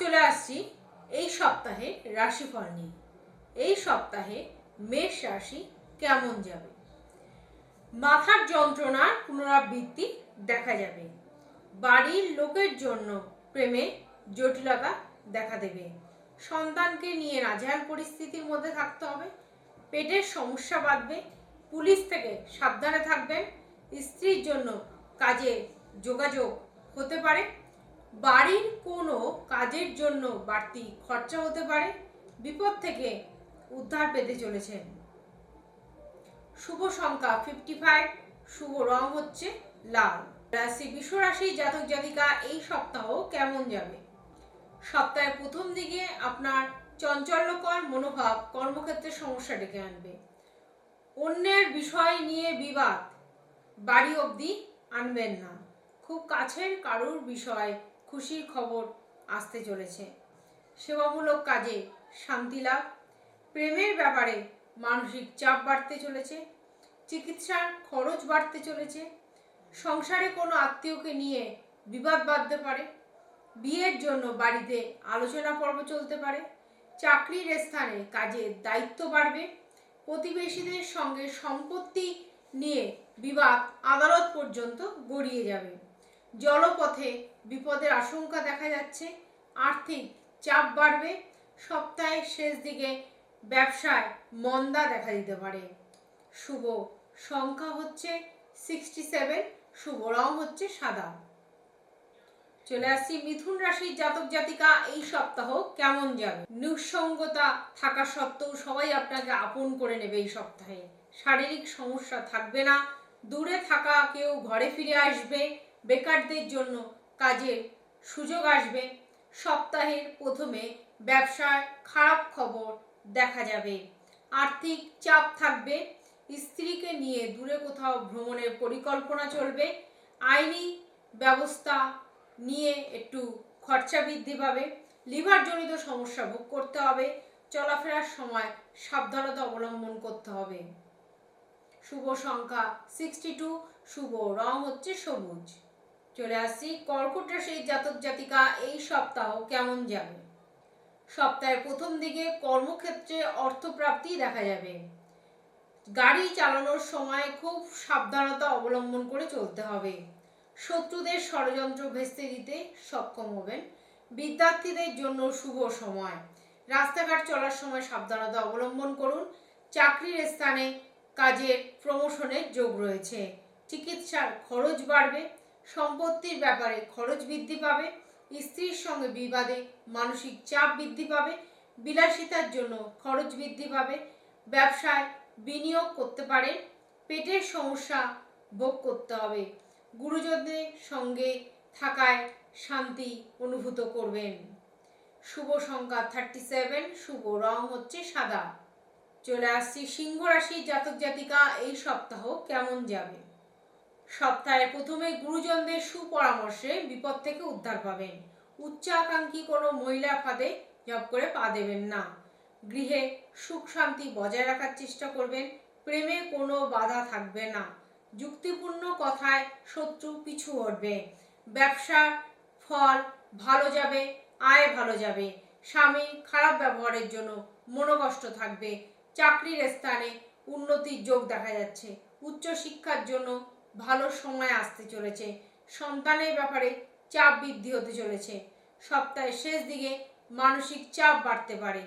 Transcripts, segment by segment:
চলে আসছি এই সপ্তাহে রাশিফল নিয়ে। এই সপ্তাহে মেষ রাশি কেমন যাবে? মাথার যন্ত্রণার পুনরাবৃত্তি দেখা যাবে। বাড়ির লোকের জন্য প্রেমে জটিলতা দেখা দেবে। সন্তানকে নিয়ে নাজেহাল পরিস্থিতির মধ্যে থাকতে হবে। পেটের সমস্যা বাঁধবে। পুলিশ থেকে সাবধানে থাকবেন। স্ত্রীর জন্য কাজে যোগাযোগ হতে পারে। বাড়ির কোনো কাজের জন্য বাড়তি খরচা হতে পারে, বিপদ থেকে উদ্ধার পেতে চলেছেন শুভ সংখ্যা ফিফটি ফাইভ শুভ রং হচ্ছে লাল। রাশি বিশ্বরাশি জাতক, জাতিকা, এই সপ্তাহ কেমন যাবে? সপ্তাহের প্রথম দিকে আপনার চঞ্চল্যকর মনোভাব কর্মক্ষেত্রে সমস্যা ডেকে আনবে। অন্যের বিষয় নিয়ে বিবাদ, বাড়ি অবধি আনবেন না। খুব কাছের কারুর বিষয়ে খুশির খবর আসতে চলেছে। সেবামূলক কাজে শান্তি লাভ, প্রেমের ব্যাপারে মানসিক চাপ বাড়তে চলেছে, চিকিৎসার খরচ বাড়তে চলেছে, সংসারে কোনো আত্মীয়কে নিয়ে বিবাদ বাঁধতে পারে, বিয়ের জন্য বাড়িতে আলোচনা পর্ব চলতে পারে, চাকরির স্থানে কাজের দায়িত্ব বাড়বে, প্রতিবেশীদের সঙ্গে সম্পত্তি নিয়ে বিবাদ আদালত পর্যন্ত গড়িয়ে যাবে। জলপথে বিপদের আশঙ্কা দেখা যাচ্ছে। আর্থিক চাপ বাড়বে। সপ্তাহের শেষ দিকে ব্যবসায় মন্দা দেখা দিতে পারে। শুভ সংখ্যা হচ্ছে সিক্সটি সেভেন শুভ রং হচ্ছে সাদা। চলে আসছি মিথুন রাশির জাতক জাতিকা এই সপ্তাহ কেমন যাবে? নিঃসঙ্গতা থাকা সত্ত্বেও সবাই আপনাকে আপন করে নেবে এই সপ্তাহে। শারীরিক সমস্যা থাকবে না। দূরে থাকা কেউ ঘরে ফিরে আসবে। বেকারদের জন্য কাজের সুযোগ আসবে। সপ্তাহের প্রথমে ব্যবসার খারাপ খবর দেখা যাবে। আর্থিক চাপ থাকবে। স্ত্রীকে নিয়ে দূরে কোথাও ভ্রমণের পরিকল্পনা চলবে। আইনি ব্যবস্থা নিয়ে একটু খরচা বৃদ্ধি পাবে। লিভারজনিত সমস্যা ভোগ করতে হবে। চলাফেরার সময় সাবধানতা অবলম্বন করতে হবে। শুভ সংখ্যা সিক্সটি টু শুভ রং হচ্ছে সবুজ। চলে আসছি। কর্কট রাশির জাতক জাতিকা এই সপ্তাহ কেমন যাবে? সপ্তাহের প্রথম দিকে কর্মক্ষেত্রে অর্থপ্রাপ্তি দেখা যাবে। গাড়ি চালানোর সময় খুব সাবধানতা অবলম্বন করে চলতে হবে। শত্রুদের ষড়যন্ত্র ভেস্তে দিতে সক্ষম হবেন। বিদ্যার্থীদের জন্য শুভ সময়। রাস্তাঘাট চলার সময় সাবধানতা অবলম্বন করুন। চাকরির স্থানে কাজের প্রমোশনের যোগ রয়েছে। চিকিৎসার খরচ বাড়বে। সম্পত্তির ব্যাপারে খরচ বৃদ্ধি পাবে, স্ত্রীর সঙ্গে বিবাদে মানসিক চাপ বৃদ্ধি পাবে, বিলাসিতার জন্য খরচ বৃদ্ধি পাবে, ব্যবসায় বিনিয়োগ করতে পারেন পেটের সমস্যা ভোগ করতে হবে। গুরুজনদের সঙ্গে থাকায় শান্তি অনুভূত করবেন। শুভ সংখ্যা থার্টি সেভেন শুভ রং হচ্ছে সাদা। চলে আসছি সিংহ রাশির জাতক জাতিকা এই সপ্তাহ কেমন যাবে? সপ্তাহের প্রথমে গুরুজনদের সুপরামর্শে বিপদ থেকে উদ্ধার পাবেন। উচ্চাকাঙ্ক্ষী কোনো মহিলা ফাঁদে জব করে পা দেবেন না। গৃহে সুখ শান্তি বজায় রাখার চেষ্টা করবেন, প্রেমে কোনো বাধা থাকবে না। যুক্তিপূর্ণ কথায় শত্রু পিছু হটবে। ব্যবসার ফল ভালো যাবে, আয় ভালো যাবে। স্বামী খারাপ ব্যবহারের জন্য মনোকষ্ট থাকবে। চাকরির স্থানে উন্নতির যোগ দেখা যাচ্ছে। উচ্চশিক্ষার জন্য ভালো সময় আসতে চলেছে। সন্তানের ব্যাপারে চাপ বৃদ্ধি হতে চলেছে। সপ্তাহের শেষ দিকে মানসিক চাপ বাড়তে পারে।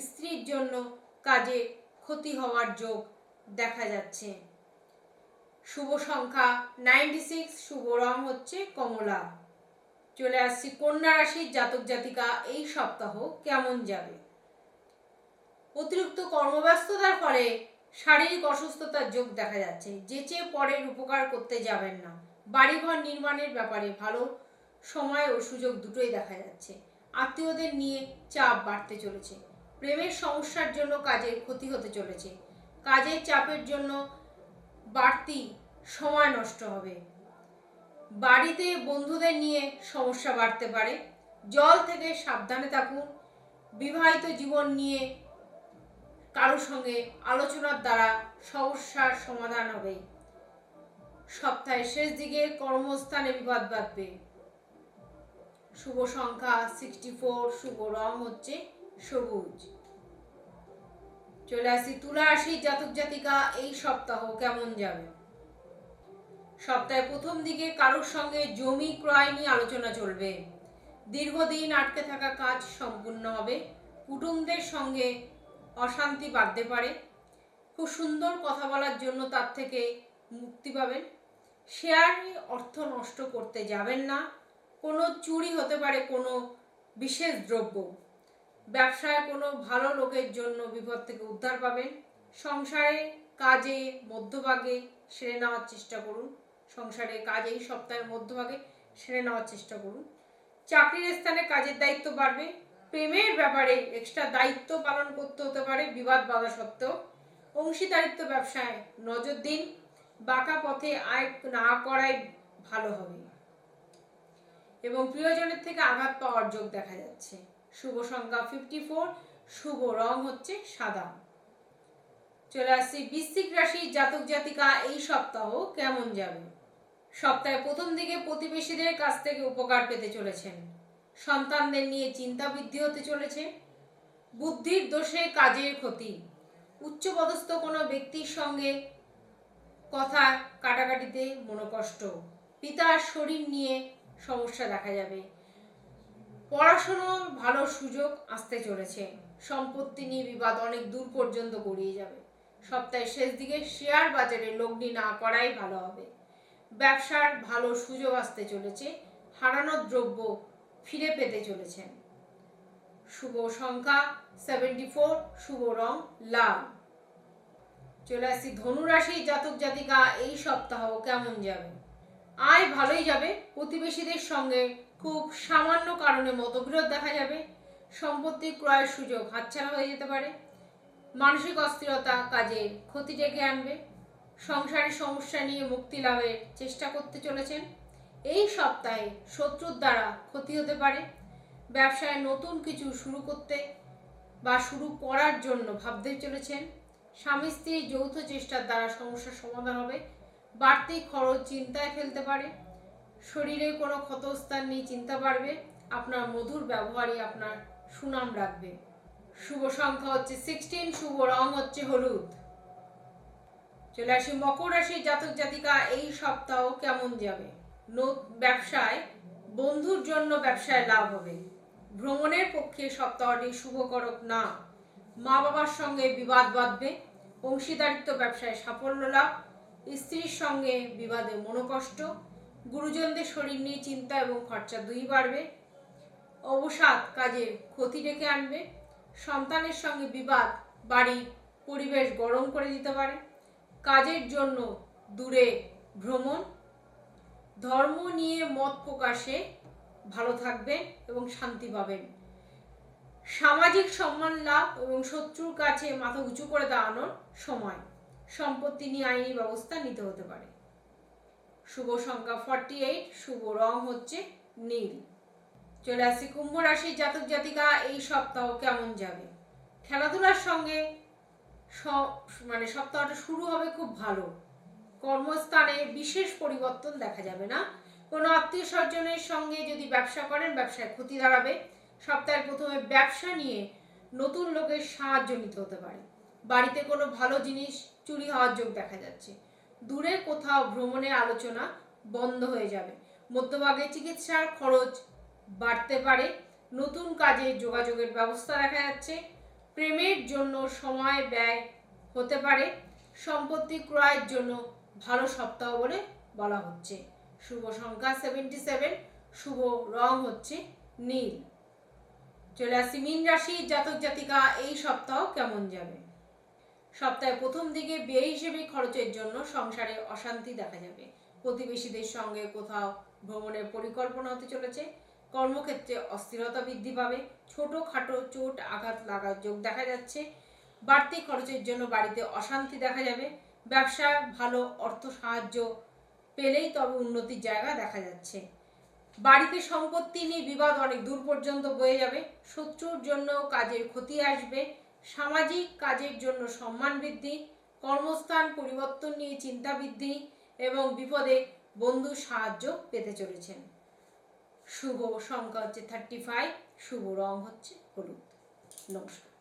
স্ত্রীর জন্য কাজে ক্ষতি হওয়ার যোগ দেখা যাচ্ছে। শুভ সংখ্যা নাইনটি সিক্স, শুভ রং হচ্ছে কমলা। চলে আসছি কন্যা রাশির জাতক জাতিকা এই সপ্তাহ কেমন যাবে? অতিরিক্ত কর্মব্যস্ততার ফলে শারীরিক অসুস্থতার যোগ দেখা যাচ্ছে। যেচে পরের উপকার করতে যাবেন না। বাড়িঘর নির্মাণের ব্যাপারে ভালো সময় ও সুযোগ দুটোই দেখা যাচ্ছে। আত্মীয়দের নিয়ে চাপ বাড়তে চলেছে। প্রেমের সমস্যার জন্য কাজের ক্ষতি হতে চলেছে। কাজের চাপের জন্য বাড়তি সময় নষ্ট হবে। বাড়িতে বন্ধুদের নিয়ে সমস্যা বাড়তে পারে। জল থেকে সাবধানে থাকুন। বিবাহিত জীবন নিয়ে কারোর সঙ্গে আলোচনার দ্বারা সমস্যার সমাধান হবে। সপ্তাহের শেষ দিকে কর্মস্থানে বিবাদ বাঁধবে। শুভ সংখ্যা সিক্সটি ফোর শুভ রং হচ্ছে সবুজ। চলে আসি তুলা রাশি জাতক জাতিকা, এই সপ্তাহ কেমন যাবে? সপ্তাহের প্রথম দিকে কারোর সঙ্গে জমি ক্রয় নিয়ে আলোচনা চলবে। দীর্ঘদিন আটকে থাকা কাজ সম্পূর্ণ হবে। কুটুমদের সঙ্গে অশান্তি বাড়তে পারে। খুব সুন্দর কথা বলার জন্য তার থেকে মুক্তি পাবেন। শেয়ারে অর্থ নষ্ট করতে যাবেন না। কোনো চুরি হতে পারে কোনো বিশেষ দ্রব্য। ব্যবসায় কোনো ভালো লোকের জন্য বিপদ থেকে উদ্ধার পাবেন। সংসারে কাজে মধ্যভাগে সেরে নেওয়ার চেষ্টা করুন। সংসারে কাজে এই সপ্তাহের মধ্যভাগে সেরে নেওয়ার চেষ্টা করুন। চাকরির স্থানে কাজের দায়িত্ব বাড়বে। প্রেমের ব্যাপারে এক্সট্রা দায়িত্ব পালন করতে হতে পারে বিবাদ বাধা সত্ত্বেও। অংশীদারিত্ব ব্যবসায় নজর দিন, বাঁকা পথে আয় না করাই ভালো হবে। এবং প্রিয়জনের থেকে আঘাত পাওয়ার যোগ দেখা যাচ্ছে। শুভ সংখ্যা ফিফটি ফোর শুভ রং হচ্ছে সাদা। চলে আসছি বৃশ্চিক রাশি, জাতক, জাতিকা, এই সপ্তাহ কেমন যাবে? সপ্তাহে প্রথম দিকে প্রতিবেশীদের কাছ থেকে উপকার পেতে চলেছেন। সন্তানদের নিয়ে চিন্তা বৃদ্ধি হতে চলেছে। বুদ্ধির দোষে কাজের ক্ষতি। উচ্চপদস্থ কোনো ব্যক্তির সঙ্গে কথা কাটাকাটিতে মনোকষ্ট। পিতার শরীর নিয়ে সমস্যা দেখা যাবে। পড়াশোনার ভালো সুযোগ আসতে চলেছে। সম্পত্তি নিয়ে বিবাদ অনেক দূর পর্যন্ত গড়িয়ে যাবে। সপ্তাহের শেষ দিকে শেয়ার বাজারে লগ্নি না করাই ভালো হবে। ব্যবসার ভালো সুযোগ আসতে চলেছে। হারানো দ্রব্য ফিরে পেতে চলেছেন। শুভ সংখ্যা সেভেন্টি ফোর শুভ রং, লাল। চলে আসছি ধনুরাশি জাতক জাতিকা, এই সপ্তাহ কেমন যাবে? আয় ভালোই যাবে, প্রতিবেশীদের সঙ্গে খুব সামান্য কারণে মতবিরোধ দেখা যাবে, সম্পত্তি ক্রয়ের সুযোগ হাতছাড়া হয়ে যেতে পারে, মানসিক অস্থিরতা কাজে ক্ষতি ডেকে আনবে সংসারের সমস্যা নিয়ে মুক্তি লাভের চেষ্টা করতে চলেছেন। এই সপ্তাহে শত্রুর দ্বারা ক্ষতি হতে পারে। ব্যবসায় নতুন কিছু শুরু করতে বা শুরু করার জন্য ভাবতে চলেছেন। স্বামী স্ত্রীর যৌথ চেষ্টার দ্বারা সমস্যার সমাধান হবে। বাড়তি খরচ চিন্তায় ফেলতে পারে। শরীরে কোনো ক্ষতস্থান নিয়ে চিন্তা বাড়বে। আপনার মধুর ব্যবহারই আপনার সুনাম রাখবে। শুভ সংখ্যা হচ্ছে সিক্সটিন শুভ রং হচ্ছে হলুদ। চলে আসি মকর রাশির জাতক জাতিকা, এই সপ্তাহ কেমন যাবে? ব্যবসায়, বন্ধুর জন্য ব্যবসায় লাভ হবে। ভ্রমণের পক্ষে সপ্তাহটি শুভকরক না। মা বাবার সঙ্গে বিবাদ বাঁধবে, অংশীদারিত্ব ব্যবসায় সাফল্য লাভ, স্ত্রীর সঙ্গে বিবাদে মনোকষ্ট, গুরুজনদের শরীর নিয়ে চিন্তা এবং খরচা দুই বাড়বে। অবসাদ কাজের ক্ষতি ডেকে আনবে, সন্তানের সঙ্গে বিবাদ, বাড়ি, পরিবেশ গরম করে দিতে পারে। কাজের জন্য দূরে ভ্রমণ ধর্ম নিয়ে মত প্রকাশে ভালো থাকবেন এবং শান্তি পাবেন। সামাজিক সম্মান লাভ এবং শত্রুর কাছে মাথা উঁচু করে দাঁড়ানোর সময়। সম্পত্তি নিয়ে আইনি ব্যবস্থা নিতে হতে পারে। শুভ সংখ্যা ফর্টি এইট শুভ রং হচ্ছে নীল। চলে আসি কুম্ভ রাশির জাতক জাতিকা, এই সপ্তাহ কেমন যাবে? খেলাধুলার সঙ্গে মানে সপ্তাহটা শুরু হবে খুব ভালো। কর্মস্থানে বিশেষ পরিবর্তন দেখা যাবে না। কোনো আত্মীয় স্বজনের সঙ্গে যদি ব্যবসা করেন, ব্যবসায় ক্ষতি দাঁড়াবে সপ্তাহের প্রথমে ব্যবসা নিয়ে নতুন লোকের সাহায্য নিতে হতে পারে। বাড়িতে কোনো ভালো জিনিস চুরি হওয়ার যোগ দেখা যাচ্ছে। দূরে কোথাও ভ্রমণের আলোচনা বন্ধ হয়ে যাবে। মধ্যভাগে চিকিৎসার খরচ বাড়তে পারে। নতুন কাজে যোগাযোগের ব্যবস্থা দেখা যাচ্ছে। প্রেমের জন্য সময় ব্যয় হতে পারে। সম্পত্তি ক্রয়ের জন্য ভালো সপ্তাহ বলে বলা হচ্ছে। শুভ সংখ্যা সেভেন্টি সেভেন শুভ রং হচ্ছে নীল। চলে আসি মীন রাশি, জাতক জাতিকা, এই সপ্তাহ কেমন যাবে? সপ্তাহের প্রথম দিকে ব্যয় হিসেবে খরচের জন্য সংসারে অশান্তি দেখা যাবে। প্রতিবেশীদের সঙ্গে কোথাও ভ্রমণের পরিকল্পনা হতে চলেছে। কর্মক্ষেত্রে অস্থিরতা বৃদ্ধি পাবে। ছোটোখাটো চোট আঘাত লাগার যোগ দেখা যাচ্ছে। বাড়তি খরচের জন্য বাড়িতে অশান্তি দেখা যাবে। ব্যবসা, ভালো অর্থ সাহায্য পেলেই তবে উন্নতির জায়গা দেখা যাচ্ছে। বাড়িতে সম্পত্তি নিয়ে বিবাদ অনেক দূর পর্যন্ত বয়ে যাবে। শত্রুর জন্য কাজের ক্ষতি আসবে। সামাজিক কাজের জন্য সম্মান বৃদ্ধি, কর্মস্থান পরিবর্তন নিয়ে চিন্তা বৃদ্ধি এবং বিপদে বন্ধু সাহায্য পেতে চলেছেন। শুভ সংখ্যা হচ্ছে থার্টি ফাইভ, শুভ রং হচ্ছে হলুদ। নমস্কার।